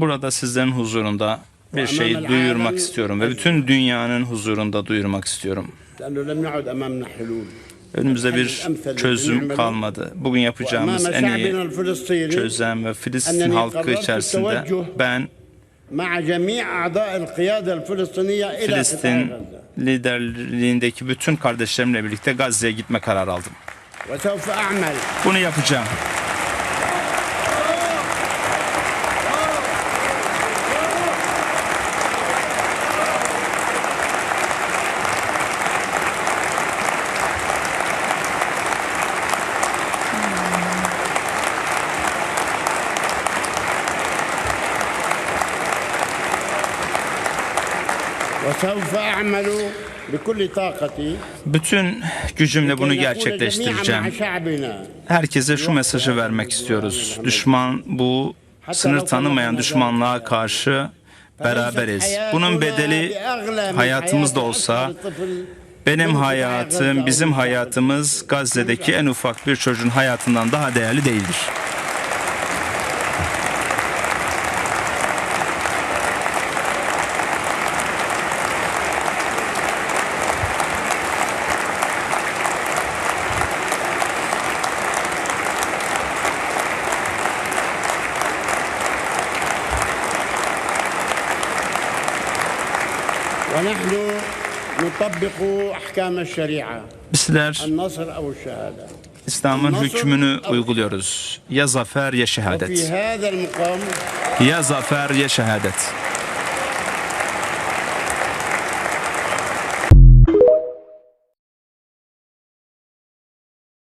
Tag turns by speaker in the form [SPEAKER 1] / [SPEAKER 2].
[SPEAKER 1] Burada sizlerin huzurunda bir şey duyurmak istiyorum ve bütün dünyanın huzurunda duyurmak istiyorum. Önümüzde bir çözüm kalmadı. Bugün yapacağımız en iyi çözüm ve Filistin halkı içerisinde ben Filistin liderliğindeki bütün kardeşlerimle birlikte Gazze'ye gitme kararı aldım. Bunu yapacağım. Bütün gücümle bunu gerçekleştireceğim. Herkese şu mesajı vermek istiyoruz. Düşman bu sınır tanımayan düşmanlığa karşı beraberiz. Bunun bedeli hayatımızda olsa benim hayatım, bizim hayatımız Gazze'deki en ufak bir çocuğun hayatından daha değerli değildir. Bizler İslam'ın hükmünü uyguluyoruz. Ya zafer ya şehadet. Ya zafer ya şehadet.